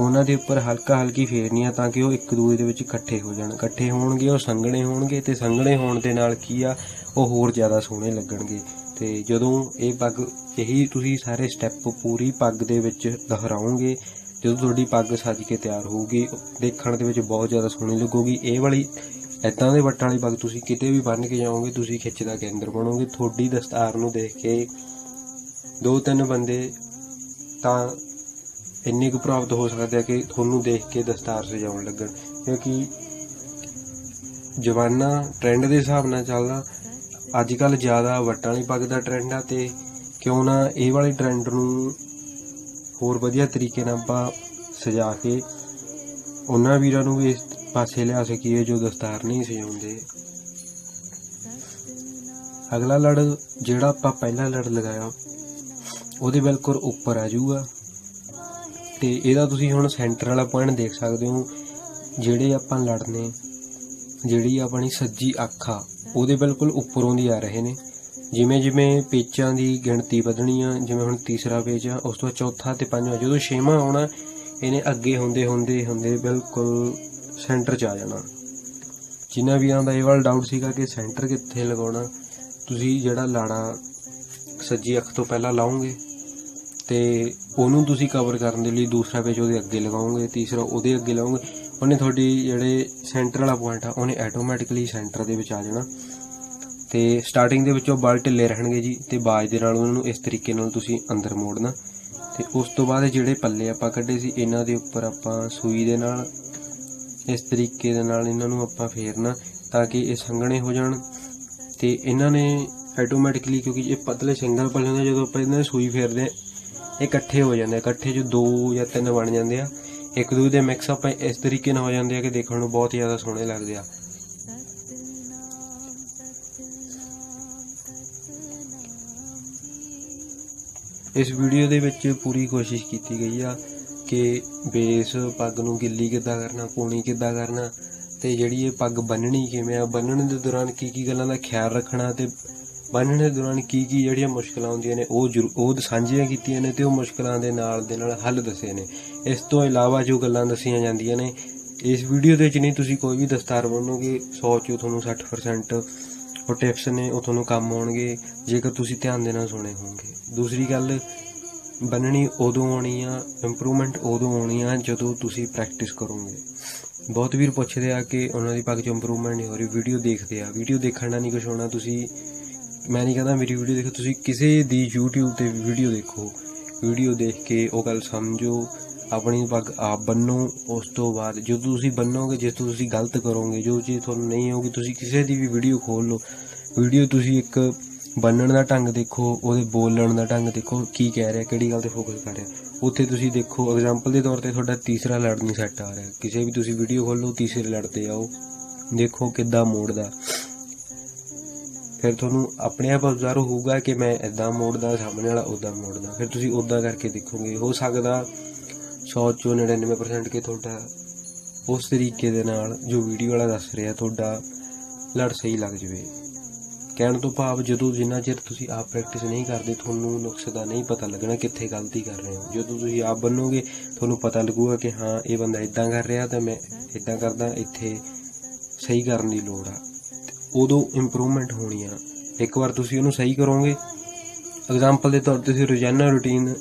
ਉਹਨਾਂ ਦੇ ਉੱਪਰ ਹਲਕਾ ਹਲਕੀ ਫੇਰਨੀ ਆ ਤਾਂ ਕਿ ਉਹ ਇੱਕ ਦੂਜੇ ਦੇ ਵਿੱਚ ਇਕੱਠੇ ਹੋ ਜਾਣ। ਇਕੱਠੇ ਹੋਣਗੇ, ਉਹ ਸੰਘਣੇ ਹੋਣਗੇ ਤੇ ਸੰਘਣੇ ਹੋਣ ਦੇ ਨਾਲ ਕੀ ਆ, ਉਹ ਹੋਰ ਜ਼ਿਆਦਾ ਸੋਹਣੇ ਲੱਗਣਗੇ। ਤੇ ਜਦੋਂ ਇਹ ਪੱਗ, ਇਹੀ ਤੁਸੀਂ ਸਾਰੇ ਸਟੈਪ ਪੂਰੀ ਪੱਗ ਦੇ ਵਿੱਚ ਦੁਹਰਾਓਗੇ, ਜਦੋਂ ਤੁਹਾਡੀ ਪੱਗ ਸੱਜ ਕੇ ਤਿਆਰ ਹੋਊਗੀ, ਦੇਖਣ ਦੇ ਵਿੱਚ ਬਹੁਤ ਜ਼ਿਆਦਾ ਸੋਹਣੀ ਲੱਗੂਗੀ। ਇਹ ਵਾਲੀ ਐਦਾਂ ਦੇ ਵੱਟਾਂ ਵਾਲੀ ਪੱਗ ਤੁਸੀਂ ਕਿਤੇ ਵੀ ਬੰਨ੍ਹ ਕੇ ਜਾਓਗੇ, ਤੁਸੀਂ ਖਿੱਚ ਦਾ ਕੇਂਦਰ ਬਣੋਗੇ। ਤੁਹਾਡੀ ਦਸਤਾਰ ਨੂੰ ਦੇਖ ਕੇ ਦੋ ਤਿੰਨ ਬੰਦੇ ਤਾਂ ਇੰਨੇ ਕੁ ਪ੍ਰਾਪਤ ਹੋ ਸਕਦੇ ਆ ਕਿ ਤੁਹਾਨੂੰ ਦੇਖ ਕੇ ਦਸਤਾਰ ਸਜਾਉਣ ਲੱਗਣ। ਕਿਉਂਕਿ ਜਵਾਨਾ ਟ੍ਰੈਂਡ ਦੇ ਹਿਸਾਬ ਨਾਲ ਚੱਲਦਾ ਅੱਜ ਕੱਲ ਜ਼ਿਆਦਾ ਵੱਟਾਂ ਵਾਲੀ ਪੱਗ ਦਾ ਟ੍ਰੈਂਡ ਆ ਤੇ ਕਿਉਂ ਨਾ ਇਹ ਵਾਲੇ ਟ੍ਰੈਂਡ ਨੂੰ ਹੋਰ ਵਧੀਆ ਤਰੀਕੇ ਨਾਲ ਆਪਾਂ ਸਜਾ ਕੇ ਉਹਨਾਂ ਵੀਰਾਂ ਨੂੰ ਵੀ ਇਸ ਪਾਸੇ ਲਿਆ ਸਕੀਏ ਜੋ ਦਸਤਾਰ ਨਹੀਂ ਸਜਾਉਂਦੇ। ਅਗਲਾ ਲੜ ਜਿਹੜਾ ਆਪਾਂ ਪਹਿਲਾ ਲੜ ਲਗਾਇਆ, ਉਹਦੇ ਬਿਲਕੁਲ ਉੱਪਰ ਆ ਜਾਊਗਾ। ਤੇ ਇਹਦਾ ਤੁਸੀਂ ਹੁਣ ਸੈਂਟਰ ਵਾਲਾ ਪੁਆਇੰਟ ਦੇਖ ਸਕਦੇ ਹੋ, ਜਿਹੜੇ ਆਪਾਂ ਲੜਨੇ, ਜਿਹੜੀ ਆਪਣੀ ਸੱਜੀ ਅੱਖ ਆ, ਉਹਦੇ ਬਿਲਕੁਲ ਉੱਪਰੋਂ ਦੀ ਆ ਰਹੇ ਨੇ। ਜਿਵੇਂ ਜਿਵੇਂ ਪੇਚਾਂ ਦੀ ਗਿਣਤੀ ਵਧਣੀ ਆ, ਜਿਵੇਂ ਹੁਣ ਤੀਸਰਾ ਪੇਚ ਆ, ਉਸ ਤੋਂ ਬਾਅਦ ਚੌਥਾ ਤੇ ਪੰਜਵਾਂ, ਜਦੋਂ ਛੇਵਾਂ ਆਉਣਾ, ਇਹਨੇ ਅੱਗੇ ਹੁੰਦੇ ਹੁੰਦੇ ਹੁੰਦੇ ਬਿਲਕੁਲ ਸੈਂਟਰ 'ਚ ਆ ਜਾਣਾ। ਜਿਨ੍ਹਾਂ ਵੀਰਾਂ ਦਾ ਇਹ ਵਾਲਾ ਡਾਊਟ ਸੀਗਾ ਕਿ ਸੈਂਟਰ ਕਿੱਥੇ ਲਗਾਉਣਾ। ਤੁਸੀਂ ਜਿਹੜਾ ਲਾੜਾ ਸੱਜੀ ਅੱਖ ਤੋਂ ਪਹਿਲਾਂ ਲਾਓਗੇ ਤੇ ਉਹਨੂੰ ਤੁਸੀਂ ਕਵਰ ਕਰਨ ਦੇ ਲਈ ਦੂਸਰਾ ਪੇਚ ਉਹਦੇ ਅੱਗੇ ਲਗਾਓਗੇ, ਤੀਸਰਾ ਉਹਦੇ ਅੱਗੇ ਲਾਓਗੇ ਉਹਨੇ ਤੁਹਾਡੀ ਜਿਹੜੇ ਸੈਂਟਰ ਵਾਲਾ ਪੁਆਇੰਟ ਆ, ਉਹਨੇ ਆਟੋਮੈਟਿਕਲੀ ਸੈਂਟਰ ਦੇ ਵਿੱਚ ਆ ਜਾਣਾ। ਤੇ ਸਟਾਰਟਿੰਗ ਦੇ ਵਿੱਚ ਉਹ ਬਲ ਢਿੱਲੇ ਰਹਿਣਗੇ ਜੀ, ਤੇ ਬਾਜ ਦੇ ਨਾਲ ਉਹਨਾਂ ਨੂੰ ਇਸ ਤਰੀਕੇ ਨਾਲ ਤੁਸੀਂ ਅੰਦਰ ਮੋੜਨਾ। ਤੇ ਉਸ ਤੋਂ ਬਾਅਦ ਜਿਹੜੇ ਪੱਲੇ ਆਪਾਂ ਕੱਢੇ ਸੀ, ਇਹਨਾਂ ਦੇ ਉੱਪਰ ਆਪਾਂ ਸੂਈ ਦੇ ਨਾਲ, ਇਸ ਤਰੀਕੇ ਦੇ ਨਾਲ ਇਹਨਾਂ ਨੂੰ ਆਪਾਂ ਫੇਰਨਾ ਤਾਂ ਕਿ ਇਹ ਸੰਘਣੇ ਹੋ ਜਾਣ। ਤੇ ਇਹਨਾਂ ਨੇ ਆਟੋਮੈਟਿਕਲੀ ਕਿਉਂਕਿ ਇਹ ਪਤਲੇ ਸਿੰਗਲ ਪੱਲੇ ਹੁੰਦੇ ਜਦੋਂ ਆਪਾਂ ਇਹਨਾਂ ਨੂੰ ਸੂਈ ਫੇਰਦੇ ਆ ਇਕੱਠੇ ਹੋ ਜਾਂਦੇ ਆ, ਇਕੱਠੇ ਜੋ ਦੋ ਜਾਂ ਤਿੰਨ ਬਣ ਜਾਂਦੇ ਆ, ਇੱਕ ਦੂਜੇ ਦੇ ਮਿਕਸ ਅਪ ਇਸ ਤਰੀਕੇ ਨਾਲ ਹੋ ਜਾਂਦੇ ਆ ਕਿ ਦੇਖਣ ਨੂੰ ਬਹੁਤ ਜ਼ਿਆਦਾ ਸੋਹਣੇ ਲੱਗਦੇ ਆ। ਇਸ ਵੀਡੀਓ ਦੇ ਵਿੱਚ ਪੂਰੀ ਕੋਸ਼ਿਸ਼ ਕੀਤੀ ਗਈ ਆ ਕਿ ਬੇਸ ਪੱਗ ਨੂੰ ਗਿੱਲੀ ਕਿੱਦਾਂ ਕਰਨਾ, ਪੂਣੀ ਕਿੱਦਾਂ ਕਰਨਾ, ਤੇ ਜਿਹੜੀ ਇਹ ਪੱਗ ਬੰਨਣੀ ਕਿਵੇਂ ਆ, ਬੰਨਣ ਦੇ ਦੌਰਾਨ ਕੀ ਕੀ ਗੱਲਾਂ ਦਾ ਖਿਆਲ ਰੱਖਣਾ ਤੇ ਬੰਨਣ ਦੌਰਾਨ ਕੀ ਕੀ ਜਿਹੜੀਆਂ ਮੁਸ਼ਕਲਾਂ ਆਉਂਦੀਆਂ ਨੇ, ਉਹ ਜ਼ਰੂ- ਉਹ ਸਾਂਝੀਆਂ ਕੀਤੀਆਂ ਨੇ ਤੇ ਉਹ ਮੁਸ਼ਕਲਾਂ ਦੇ ਨਾਲ ਦੇ ਨਾਲ ਹੱਲ ਦੱਸੇ ਨੇ। ਇਸ ਤੋਂ ਇਲਾਵਾ ਜੋ ਗੱਲਾਂ ਦੱਸੀਆਂ ਜਾਂਦੀਆਂ ਨੇ, ਇਸ ਵੀਡੀਓ ਦੇ ਵਿੱਚ ਨਹੀਂ ਤੁਸੀਂ ਕੋਈ ਵੀ ਦਸਤਾਰ ਬੰਨੋਗੇ 100 ਚੋਂ ਤੁਹਾਨੂੰ 60% ਉਹ ਟਿਪਸ ਨੇ, ਉਹ ਤੁਹਾਨੂੰ ਕੰਮ ਆਉਣਗੇ, ਜੇਕਰ ਤੁਸੀਂ ਧਿਆਨ ਦੇ ਨਾਲ ਸੁਣੇ ਹੋਣਗੇ। ਦੂਸਰੀ ਗੱਲ, ਬੰਨਣੀ ਉਦੋਂ ਆਉਣੀ ਆ ਇੰਪਰੂਵਮੈਂਟ ਉਦੋਂ ਆਉਣੀ ਆ, ਜਦੋਂ ਤੁਸੀਂ ਪ੍ਰੈਕਟਿਸ ਕਰੋਗੇ। ਬਹੁਤ ਵੀਰ ਪੁੱਛਦੇ ਆ ਕਿ ਉਹਨਾਂ ਦੀ ਪੱਗ 'ਚ ਇੰਪਰੂਵਮੈਂਟ ਨਹੀਂ ਹੋ ਰਹੀ ਵੀਡੀਓ ਦੇਖਦੇ ਆ। ਵੀਡੀਓ ਦੇਖਣ ਨਾਲ ਨਹੀਂ ਕੁਝ ਹੋਣਾ, ਤੁਸੀਂ ਮੈਂ ਨਹੀਂ ਕਹਿੰਦਾ ਮੇਰੀ ਵੀਡੀਓ ਦੇਖੋ, ਤੁਸੀਂ ਕਿਸੇ ਦੀ YouTube ਤੇ ਵੀਡੀਓ ਦੇਖੋ। ਵੀਡੀਓ ਦੇਖ ਕੇ ਉਹ ਗੱਲ ਸਮਝੋ, ਆਪਣੀ ਪੱਗ ਆਪ ਬੰਨੋ, ਉਸ ਤੋਂ ਬਾਅਦ ਜਦੋਂ ਤੁਸੀਂ ਬੰਨੋਗੇ, ਜੇ ਤੁਸੀਂ ਗਲਤ ਕਰੋਗੇ, ਜੋ ਚੀਜ਼ ਤੁਹਾਨੂੰ ਨਹੀਂ ਆਉਗੀ ਤੁਸੀਂ ਕਿਸੇ ਦੀ ਵੀ ਵੀਡੀਓ ਖੋਲ ਲਓ। ਵੀਡੀਓ ਤੁਸੀਂ ਇੱਕ ਬੰਨਣ ਦਾ ਢੰਗ ਦੇਖੋ, ਉਹਦੇ ਬੋਲਣ ਦਾ ਢੰਗ ਦੇਖੋ, ਕੀ ਕਹਿ ਰਿਹਾ, ਕਿਹੜੀ ਗੱਲ ਤੇ ਫੋਕਸ ਕਰ ਰਿਹਾ। ਉੱਥੇ ਤੁਸੀਂ ਦੇਖੋ ਐਗਜ਼ਾਮਪਲ ਦੇ ਤੌਰ ਤੇ ਤੁਹਾਡਾ ਤੀਸਰਾ ਲੜ ਨਹੀਂ ਸੈੱਟ ਆ ਰਿਹਾ। ਕਿਸੇ ਵੀ ਤੁਸੀਂ ਵੀਡੀਓ ਖੋਲੋ ਤੀਸਰੇ ਲੜ ਤੇ ਆਓ। ਦੇਖੋ ਕਿੱਦਾਂ ਮੋੜਦਾ। ਫਿਰ ਤੁਹਾਨੂੰ ਆਪਣੇ ਆਪ ਅਬਜ਼ਰਵ ਹੋਊਗਾ ਕਿ ਮੈਂ ਇਦਾਂ ਮੋੜਦਾ, ਸਾਹਮਣੇ ਵਾਲਾ ਉਦਾਂ ਮੋੜਦਾ। ਫਿਰ ਤੁਸੀਂ ਉਦਾਂ ਕਰਕੇ ਦੇਖੋਗੇ। ਹੋ ਸਕਦਾ 100 ਚੋਂ 99% ਕਿ ਤੁਹਾਡਾ ਉਸ ਤਰੀਕੇ ਦੇ ਨਾਲ ਜੋ ਵੀਡੀਓ ਵਾਲਾ ਦੱਸ ਰਿਹਾ, ਤੁਹਾਡਾ ਲੜ ਸਹੀ ਲੱਗ ਜਵੇ। ਕਹਿਣ ਤੋਂ ਭਾਵ ਜਦੋਂ ਜਿੰਨਾ ਚਿਰ ਤੁਸੀਂ ਆਪ ਪ੍ਰੈਕਟਿਸ ਨਹੀਂ ਕਰਦੇ, ਤੁਹਾਨੂੰ ਨੁਕਸ ਦਾ ਨਹੀਂ ਪਤਾ ਲੱਗਣਾ ਕਿੱਥੇ ਗਲਤੀ ਕਰ ਰਹੇ ਹੋ। ਜਦੋਂ ਤੁਸੀਂ ਆਪ ਬੰਨੋਗੇ ਤੁਹਾਨੂੰ ਪਤਾ ਲੱਗੂਗਾ ਕਿ ਹਾਂ, ਇਹ ਬੰਦਾ ਇਦਾਂ ਕਰ ਰਿਹਾ ਤਾਂ ਮੈਂ ਇਦਾਂ ਕਰਦਾ, ਇੱਥੇ ਸਹੀ ਕਰਨ ਦੀ ਲੋੜ ਆ। ਉਦੋਂ ਇੰਪਰੂਵਮੈਂਟ ਹੋਣੀ ਆ। ਇੱਕ ਵਾਰ ਤੁਸੀਂ ਉਹਨੂੰ ਸਹੀ ਕਰੋਗੇ ਐਗਜ਼ਾਮਪਲ ਦੇ ਤੌਰ ਤੇ ਤੁਸੀਂ ਰੋਜ਼ਾਨਾ ਰੁਟੀਨ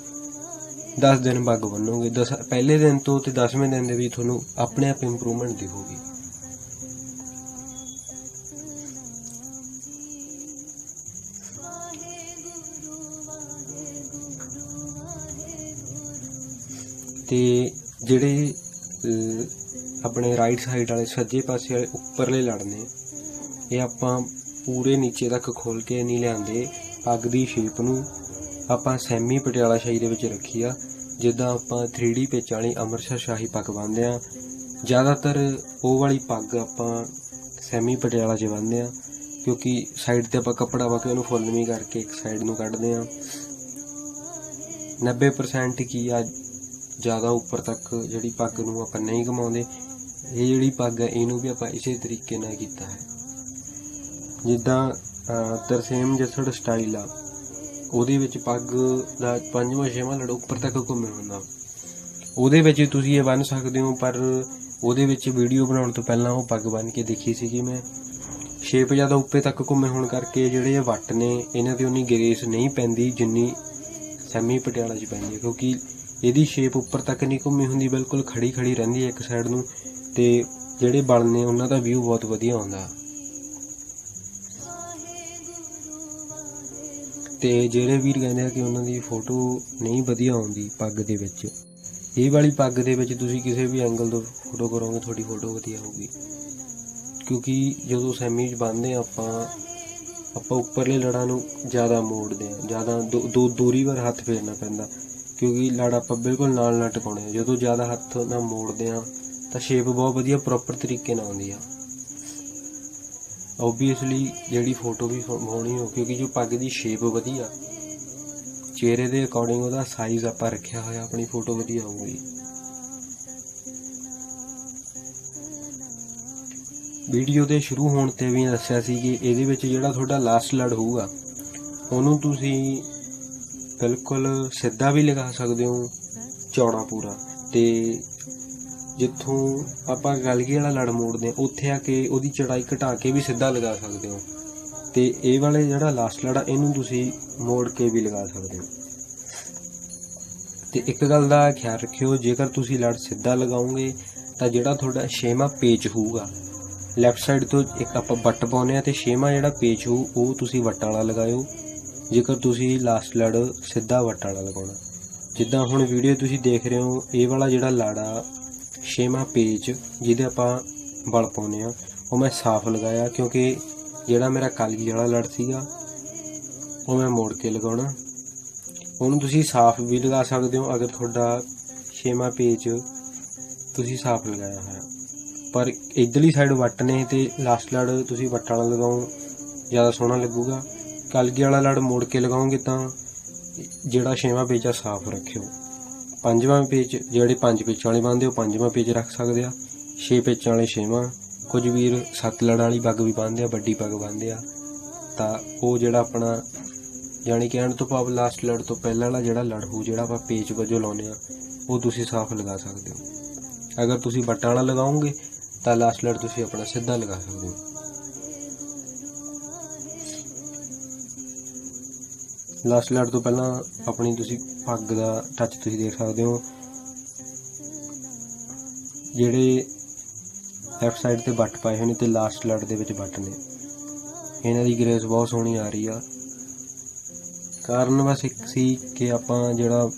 10 ਦਿਨ ਬੱਗ ਬੰਨੋਗੇ 10 ਪਹਿਲੇ ਦਿਨ ਤੋਂ ਤੇ 10ਵੇਂ ਦਿਨ ਦੇ ਵਿੱਚ ਤੁਹਾਨੂੰ ਆਪਣੇ ਆਪ ਇੰਪਰੂਵਮੈਂਟ ਦਿਖੂਗੀ। ਤੇ ਜਿਹੜੇ ਆਪਣੇ ਰਾਈਟ ਸਾਈਡ ਵਾਲੇ ਸੱਜੇ ਪਾਸੇ ਵਾਲੇ ਉੱਪਰਲੇ ਲੜਨੇ ਇਹ ਆਪਾਂ ਪੂਰੇ ਨੀਚੇ ਤੱਕ ਖੋਲ ਕੇ ਨਹੀਂ ਲਿਆਂਦੇ। ਪੱਗ ਦੀ ਸ਼ੇਪ ਨੂੰ ਆਪਾਂ ਸੈਮੀ ਪਟਿਆਲਾ ਸ਼ਾਹੀ ਦੇ ਵਿੱਚ ਰੱਖੀ ਆ। ਜਿੱਦਾਂ ਆਪਾਂ 3D ਪੇਚ ਵਾਲੀ ਅੰਮ੍ਰਿਤਸਰ ਸ਼ਾਹੀ ਪੱਗ ਬੰਨ੍ਹਦੇ ਆ। ਜ਼ਿਆਦਾਤਰ ਉਹ ਵਾਲੀ ਪੱਗ ਆਪਾਂ ਸੈਮੀ ਪਟਿਆਲਾ 'ਚ ਬੰਨ੍ਹਦੇ ਆ। ਕਿਉਂਕਿ ਸਾਈਡ ਤੇ ਆਪਾਂ ਕੱਪੜਾ ਪਾ ਕੇ ਉਹਨੂੰ ਫੁੱਲਵੀਂ ਕਰਕੇ ਇੱਕ ਸਾਈਡ ਨੂੰ ਕੱਢਦੇ ਆ। 90% ਕੀ ਆ, ਜ਼ਿਆਦਾ ਉੱਪਰ ਤੱਕ ਜਿਹੜੀ ਪੱਗ ਨੂੰ ਆਪਾਂ ਨਹੀਂ ਘਮਾਉਂਦੇ। ਇਹ ਜਿਹੜੀ ਪੱਗ ਹੈ ਇਹਨੂੰ ਵੀ ਆਪਾਂ ਇਸੇ ਤਰੀਕੇ ਨਾਲ ਕੀਤਾ ਹੈ। ਜਿੱਦਾਂ ਤਰਸੇਮ ਜਸੜ ਸਟਾਈਲ ਆ, ਉਹਦੇ ਵਿੱਚ ਪੱਗ ਦਾ ਪੰਜਵਾਂ, ਛੇਵਾਂ ਲੜ ਉੱਪਰ ਤੱਕ ਘੁੰਮੇ ਹੁੰਦਾ। ਉਹਦੇ ਵਿੱਚ ਤੁਸੀਂ ਇਹ ਬੰਨ ਸਕਦੇ ਹੋ, ਪਰ ਉਹਦੇ ਵਿੱਚ ਵੀਡੀਓ ਬਣਾਉਣ ਤੋਂ ਪਹਿਲਾਂ ਉਹ ਪੱਗ ਬੰਨ ਕੇ ਦੇਖੀ ਸੀਗੀ ਮੈਂ। ਸ਼ੇਪ ਜ਼ਿਆਦਾ ਉੱਪਰ ਤੱਕ ਘੁੰਮੇ ਹੋਣ ਕਰਕੇ ਜਿਹੜੇ ਇਹ ਵੱਟ ਨੇ, ਇਹਨਾਂ ਤੇ ਉਨੀ ਗਰੇਸ ਨਹੀਂ ਪੈਂਦੀ ਜਿੰਨੀ ਸੈਮੀ ਪਟਿਆਲਾ 'ਚ ਪੈਂਦੀ ਹੈ, ਕਿਉਂਕਿ ਇਹਦੀ ਸ਼ੇਪ ਉੱਪਰ ਤੱਕ ਨਹੀਂ ਘੁੰਮੀ ਹੁੰਦੀ, ਬਿਲਕੁਲ ਖੜੀ ਖੜੀ ਰਹਿੰਦੀ ਹੈ ਇੱਕ ਸਾਈਡ ਨੂੰ, ਤੇ ਜਿਹੜੇ ਬਲ ਨੇ ਉਹਨਾਂ ਦਾ ਵਿਊ ਬਹੁਤ ਵਧੀਆ ਆਉਂਦਾ। ਤੇ ਜਿਹੜੇ ਵੀਰ ਕਹਿੰਦੇ ਆ ਕਿ ਉਹਨਾਂ ਦੀ ਫੋਟੋ ਨਹੀਂ ਵਧੀਆ ਆਉਂਦੀ ਪੱਗ ਦੇ ਵਿੱਚ, ਇਹ ਵਾਲੀ ਪੱਗ ਦੇ ਵਿੱਚ ਤੁਸੀਂ ਕਿਸੇ ਵੀ ਐਂਗਲ ਤੋਂ ਫੋਟੋ ਕਰੋਗੇ, ਤੁਹਾਡੀ ਫੋਟੋ ਵਧੀਆ ਹੋਊਗੀ। ਕਿਉਂਕਿ ਜਦੋਂ ਸੈਮੀ 'ਚ ਬੰਨਦੇ ਆ ਆਪਾਂ ਆਪਾਂ ਉੱਪਰਲੇ ਲੜਾਂ ਨੂੰ ਜ਼ਿਆਦਾ ਮੋੜਦੇ ਆ ਜ਼ਿਆਦਾ ਦੋ ਦੋ, ਦੂਰੀ ਵਾਰ ਹੱਥ ਫੇਰਨਾ ਪੈਂਦਾ, ਕਿਉਂਕਿ ਲੜ ਆਪਾਂ ਬਿਲਕੁਲ ਨਾਲ ਨਾਲ ਟਿਕਾਉਣੇ ਆ ਜਦੋਂ ਜ਼ਿਆਦਾ ਹੱਥ ਨਾਲ ਮੋੜਦੇ ਆ ਤਾਂ ਸ਼ੇਪ ਬਹੁਤ ਵਧੀਆ ਪ੍ਰੋਪਰ ਤਰੀਕੇ ਨਾਲ ਆਉਂਦੀ ਆ। ਓਬਵੀਅਸਲੀ ਜਿਹੜੀ ਫੋਟੋ ਵੀ ਹੋਣੀ ਹੋ, ਕਿਉਂਕਿ ਜੋ ਪੱਗ ਦੀ ਸ਼ੇਪ ਵਧੀਆ, ਚਿਹਰੇ ਦੇ ਅਕੋਰਡਿੰਗ ਉਹਦਾ ਸਾਈਜ਼ ਆਪਾਂ ਰੱਖਿਆ ਹੋਇਆ, ਆਪਣੀ ਫੋਟੋ ਵਧੀਆ ਆਊਗੀ ਵੀਡੀਓ ਦੇ ਸ਼ੁਰੂ ਹੋਣ ਤੇ ਵੀ ਦੱਸਿਆ ਸੀ ਕਿ ਇਹਦੇ ਵਿੱਚ ਜਿਹੜਾ ਤੁਹਾਡਾ ਲਾਸਟ ਲੜ ਹੋਊਗਾ, ਉਹਨੂੰ ਤੁਸੀਂ ਬਿਲਕੁਲ ਸਿੱਧਾ ਵੀ ਲਗਾ ਸਕਦੇ ਹੋ, ਚੌੜਾ ਪੂਰਾ, ਤੇ ਜਿੱਥੋਂ ਆਪਾਂ ਗਲਗੀ ਵਾਲਾ ਲੜ ਮੋੜਦੇ ਹਾਂ, ਉੱਥੇ ਆ ਕੇ ਉਹਦੀ ਚੜਾਈ ਘਟਾ ਕੇ ਵੀ ਸਿੱਧਾ ਲਗਾ ਸਕਦੇ ਹੋ। ਤੇ ਇਹ ਵਾਲੇ ਜਿਹੜਾ ਲਾਸਟ ਲੜ ਆ, ਇਹਨੂੰ ਤੁਸੀਂ ਮੋੜ ਕੇ ਵੀ ਲਗਾ ਸਕਦੇ ਹੋ। ਤੇ ਇੱਕ ਗੱਲ ਦਾ ਖਿਆਲ ਰੱਖਿਓ, ਜੇਕਰ ਤੁਸੀਂ ਲੜ ਸਿੱਧਾ ਲਗਾਓਗੇ, ਤਾਂ ਜਿਹੜਾ ਤੁਹਾਡਾ ਛੇਵਾਂ ਪੇਚ ਹੋਊਗਾ ਲੈਫਟ ਸਾਈਡ ਤੋਂ ਇੱਕ ਆਪਾਂ ਵੱਟ ਪਾਉਨੇ ਆ ਤੇ ਛੇਵਾਂ ਜਿਹੜਾ ਪੇਚ ਹੋਊ, ਉਹ ਤੁਸੀਂ ਵੱਟ ਵਾਲਾ ਲਗਾਇਓ। ਜੇਕਰ ਤੁਸੀਂ ਲਾਸਟ ਲੜ ਸਿੱਧਾ ਵੱਟ ਵਾਲਾ ਲਗਾਉਣਾ। ਜਿੱਦਾਂ ਹੁਣ ਵੀਡੀਓ ਤੁਸੀਂ ਦੇਖ ਰਹੇ ਹੋ, ਇਹ ਵਾਲਾ ਜਿਹੜਾ ਲੜ ਆ ਛੇਵਾਂ ਪੇਚ ਜਿਹਦੇ ਆਪਾਂ ਵਲ ਪਾਉਨੇ ਆ ਉਹ ਮੈਂ ਸਾਫ਼ ਲਗਾਇਆ ਕਿਉਂਕਿ ਜਿਹੜਾ ਮੇਰਾ ਕਲਗੀ ਵਾਲਾ ਲੜ ਸੀਗਾ, ਉਹ ਮੈਂ ਮੋੜ ਕੇ ਲਗਾਉਣਾ। ਉਹਨੂੰ ਤੁਸੀਂ ਸਾਫ਼ ਵੀ ਲਗਾ ਸਕਦੇ ਹੋ, ਅਗਰ ਤੁਹਾਡਾ ਛੇਵਾਂ ਪੇਜ ਤੁਸੀਂ ਸਾਫ਼ ਲਗਾਇਆ ਹੋਇਆ। ਪਰ ਇਧਰਲੀ ਸਾਈਡ ਵੱਟ ਨੇ ਤੇ ਲਾਸਟ ਲੜ ਤੁਸੀਂ ਵੱਟ ਵਾਲਾ ਲਗਾਓ, ਜ਼ਿਆਦਾ ਸੋਹਣਾ ਲੱਗੂਗਾ। ਕਲਗੀ ਵਾਲਾ ਲੜ ਮੋੜ ਕੇ ਲਗਾਓਗੇ ਤਾਂ ਜਿਹੜਾ ਛੇਵਾਂ ਪੇਜ ਆ, ਸਾਫ਼ ਰੱਖਿਓ। ਪੰਜਵਾਂ ਪੇਚ ਜਿਹੜੇ ਪੰਜ ਪੇਚ ਵਾਲੇ ਬੰਨਦੇ ਉਹ ਪੰਜਵਾਂ ਪੇਜ ਰੱਖ ਸਕਦੇ ਆ। ਛੇ ਪੇਚਾਂ ਵਾਲੇ ਛੇਵਾਂ। ਕੁਝ ਵੀਰ ਸੱਤ ਲੜ ਵਾਲੀ ਪੱਗ ਵੀ ਬੰਨਦੇ ਆ, ਵੱਡੀ ਪੱਗ ਬੰਨਦੇ ਆ। ਤਾਂ ਉਹ ਜਿਹੜਾ ਆਪਣਾ, ਯਾਨੀ ਕਹਿਣ ਤੋਂ ਭਾਵ ਲਾਸਟ ਲੜ ਤੋਂ ਪਹਿਲਾਂ ਵਾਲਾ ਜਿਹੜਾ ਲੜ ਹੋਊ, ਜਿਹੜਾ ਆਪਾਂ ਪੇਚ ਵਜੋਂ ਲਾਉਨੇ ਆ, ਉਹ ਤੁਸੀਂ ਸਾਫ਼ ਲਗਾ ਸਕਦੇ ਹੋ। ਅਗਰ ਤੁਸੀਂ ਵੱਟਾਂ ਵਾਲਾ ਲਗਾਓਗੇ, ਤਾਂ ਲਾਸਟ ਲੜ ਤੁਸੀਂ ਆਪਣਾ ਸਿੱਧਾ ਲਗਾ ਸਕਦੇ ਹੋ। ਲਾਸਟ ਲੜ ਤੋਂ ਪਹਿਲਾਂ ਆਪਣੀ ਤੁਸੀਂ ਪੱਗ ਦਾ ਟੱਚ ਤੁਸੀਂ ਦੇਖ ਸਕਦੇ ਹੋ। ਜਿਹੜੇ ਲੈਫਟ ਸਾਈਡ ਤੇ ਬੱਟ ਪਾਏ ਹੋਏ ਨੇ ਤੇ ਲਾਸਟ ਲੜ ਦੇ ਵਿੱਚ ਬੱਟ ਨੇ। ਇਹਨਾਂ ਦੀ ਗ੍ਰੇਸ ਬਹੁਤ ਸੋਹਣੀ ਆ ਰਹੀ ਆ। ਕਾਰਨ ਬਸ ਇੱਕ ਸੀ ਕਿ ਆਪਾਂ ਜਿਹੜਾ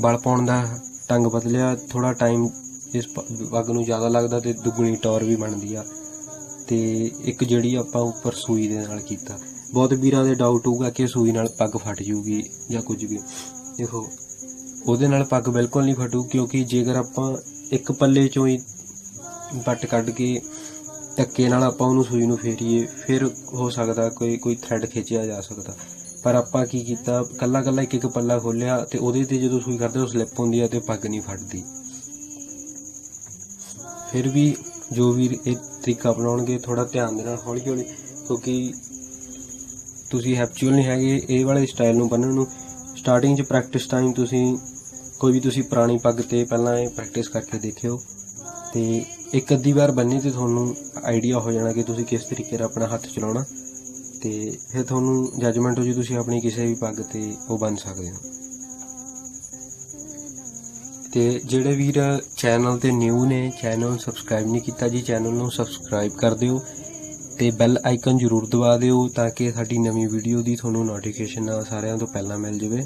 ਬਲ ਪਾਉਣ ਦਾ ਟੰਗ ਬਦਲਿਆ ਥੋੜਾ ਟਾਈਮ ਇਸ ਪੱਗ ਨੂੰ ਜ਼ਿਆਦਾ ਲੱਗਦਾ ਤੇ ਦੁੱਗਣੀ ਟੌਰ ਵੀ ਬਣਦੀ ਆ। ਤੇ ਇੱਕ ਜਿਹੜੀ ਆਪਾਂ ਉੱਪਰ ਸੂਈ ਦੇ ਨਾਲ ਕੀਤਾ। ਬਹੁਤ ਵੀਰਾਂ ਦੇ ਡਾਊਟ ਹੋਊਗਾ ਕਿ ਸੂਈ ਨਾਲ ਪੱਗ ਫਟ ਜੂਗੀ ਜਾਂ ਕੁਝ ਵੀ। ਦੇਖੋ, ਉਹਦੇ ਨਾਲ ਪੱਗ ਬਿਲਕੁਲ ਨਹੀਂ ਫਟੂ, ਕਿਉਂਕਿ ਜੇਕਰ ਆਪਾਂ ਇੱਕ ਪੱਲੇ ਚੋਂ ਹੀ ਬੱਟ ਕੱਢ ਕੇ ਧੱਕੇ ਨਾਲ ਆਪਾਂ ਉਹਨੂੰ ਸੂਈ ਨੂੰ ਫੇਰੀਏ, ਫਿਰ ਹੋ ਸਕਦਾ ਕੋਈ ਕੋਈ ਥ੍ਰੈਡ ਖਿੱਚਿਆ ਜਾ ਸਕਦਾ। ਪਰ ਆਪਾਂ ਕੀ ਕੀਤਾ ਕੱਲਾ ਕੱਲਾ ਇੱਕ ਇੱਕ ਪੱਲਾ ਖੋਲਿਆ ਤੇ ਉਹਦੇ ਤੇ ਜਦੋਂ ਸੂਈ ਕਰਦੇ, ਉਹ ਸਲਿੱਪ ਹੁੰਦੀ ਆ ਤੇ ਪੱਗ ਨਹੀਂ ਫਟਦੀ। ਫਿਰ ਵੀ ਜੋ ਵੀ ਇਹ ਤਰੀਕਾ ਅਪਣਾਉਣਗੇ ਥੋੜਾ ਧਿਆਨ ਦੇ ਨਾਲ ਹੌਲੀ ਹੌਲੀ ਕਿਉਂਕਿ ਤੁਸੀਂ ਹੈਪਚੁਅਲ ਨਹੀਂ ਹੈਗੇ, ਇਹ ਵਾਲੇ ਸਟਾਈਲ ਨੂੰ ਬੰਨਣ ਨੂੰ ਸਟਾਰਟਿੰਗ 'ਚ ਪ੍ਰੈਕਟਿਸ ਟਾਈਮ ਤੁਸੀਂ ਕੋਈ ਵੀ ਤੁਸੀਂ ਪੁਰਾਣੀ ਪੱਗ ਤੇ ਪਹਿਲਾਂ ਇਹ ਪ੍ਰੈਕਟਿਸ ਕਰਕੇ ਦੇਖਿਓ ਤੇ ਇੱਕ ਅੱਧੀ ਵਾਰ ਬੰਨੀ ਤੇ ਤੁਹਾਨੂੰ ਆਈਡੀਆ ਹੋ ਜਾਣਾ ਕਿ ਤੁਸੀਂ ਕਿਸ ਤਰੀਕੇ ਨਾਲ ਆਪਣਾ ਹੱਥ ਚਲਾਉਣਾ ਤੇ ਫਿਰ ਤੁਹਾਨੂੰ ਜੱਜਮੈਂਟ ਹੋ ਜੀ ਤੁਸੀਂ ਆਪਣੀ ਕਿਸੇ ਵੀ ਪੱਗ ਤੇ ਉਹ ਬੰਨ ਸਕਦੇ ਹੋ। ਤੇ ਜਿਹੜੇ ਵੀਰ ਚੈਨਲ ਤੇ ਨਿਊ ਨੇ ਚੈਨਲ ਸਬਸਕ੍ਰਾਈਬ ਨਹੀਂ ਕੀਤਾ ਜੀ ਚੈਨਲ ਨੂੰ ਸਬਸਕ੍ਰਾਈਬ ਕਰ ਦਿਓ। ਤੇ ਬੈਲ ਆਈਕਨ ਜ਼ਰੂਰ ਦਬਾ ਦਿਓ ਤਾਂ ਕਿ ਸਾਡੀ ਨਵੀਂ ਵੀਡੀਓ ਦੀ ਤੁਹਾਨੂੰ ਨੋਟੀਫਿਕੇਸ਼ਨ ਸਾਰਿਆਂ ਤੋਂ ਪਹਿਲਾਂ ਮਿਲ ਜਾਵੇ।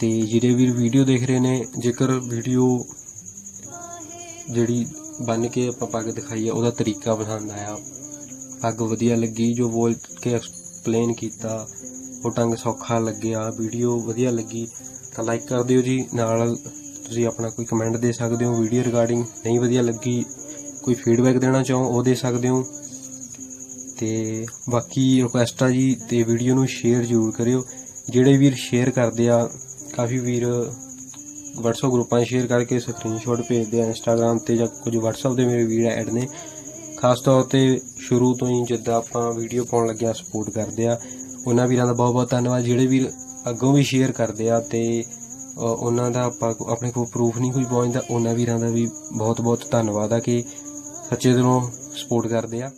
ਤੇ ਜਿਹੜੇ ਵੀਰ ਵੀਡੀਓ ਦੇਖ ਰਹੇ ਨੇ, ਜੇਕਰ ਵੀਡੀਓ ਜਿਹੜੀ ਬੰਨ ਕੇ ਆਪਾਂ ਪੱਗ ਦਿਖਾਈ ਆ ਉਹਦਾ ਤਰੀਕਾ ਪਸੰਦ ਆਇਆ। ਪੱਗ ਵਧੀਆ ਲੱਗੀ, ਜੋ ਬੋਲ ਕੇ ਐਕਸਪਲੇਨ ਕੀਤਾ, ਉਹ ਟੰਗ ਸੌਖਾ ਲੱਗਿਆ ਵੀਡੀਓ ਵਧੀਆ ਲੱਗੀ, ਤਾਂ ਲਾਈਕ ਕਰ ਦਿਓ ਜੀ। ਨਾਲ ਤੁਸੀਂ ਆਪਣਾ ਕੋਈ ਕਮੈਂਟ ਦੇ ਸਕਦੇ ਹੋ ਵੀਡੀਓ ਰਿਗਾਰਡਿੰਗ ਨਹੀਂ ਵਧੀਆ ਲੱਗੀ, ਕੋਈ ਫੀਡਬੈਕ ਦੇਣਾ ਚਾਹੋ, ਉਹ ਦੇ ਸਕਦੇ ਹੋ। ਤੇ ਬਾਕੀ ਰਿਕੁਐਸਟ ਆ ਜੀ ਤੇ ਵੀਡੀਓ ਨੂੰ ਸ਼ੇਅਰ ਜ਼ਰੂਰ ਕਰਿਓ। ਜਿਹੜੇ ਵੀਰ ਸ਼ੇਅਰ ਕਰਦੇ ਆ, ਕਾਫੀ ਵੀਰ WhatsApp ਗਰੁੱਪਾਂ 'ਚ ਸ਼ੇਅਰ ਕਰਕੇ ਸਕਰੀਨਸ਼ਾਟ ਭੇਜਦੇ ਆ Instagram ਤੇ ਜਾਂ ਕੁਝ WhatsApp ਦੇ ਮੇਰੇ ਵੀਰ ਐਡ ਨੇ। ਖਾਸ ਤੌਰ ਤੇ ਸ਼ੁਰੂ ਤੋਂ ਹੀ ਜਿੱਦਾਂ ਆਪਾਂ ਵੀਡੀਓ ਪਾਉਣ ਲੱਗਿਆ ਸਪੋਰਟ ਕਰਦੇ ਆ। ਉਹਨਾਂ ਵੀਰਾਂ ਦਾ ਬਹੁਤ ਬਹੁਤ ਧੰਨਵਾਦ। ਜਿਹੜੇ ਵੀਰ ਅੱਗੋਂ ਵੀ ਸ਼ੇਅਰ ਕਰਦੇ ਆ ਤੇ ਉਹਨਾਂ ਦਾ ਆਪਾਂ ਆਪਣੇ ਕੋਲ ਪ੍ਰੂਫ ਨਹੀਂ ਕੋਈ ਪਹੁੰਚਦਾ, ਉਹਨਾਂ ਵੀਰਾਂ ਦਾ ਵੀ ਬਹੁਤ ਬਹੁਤ ਧੰਨਵਾਦ ਆ ਕਿ ਸੱਚੇ ਦਿਲੋਂ ਸਪੋਰਟ ਕਰਦੇ ਆ।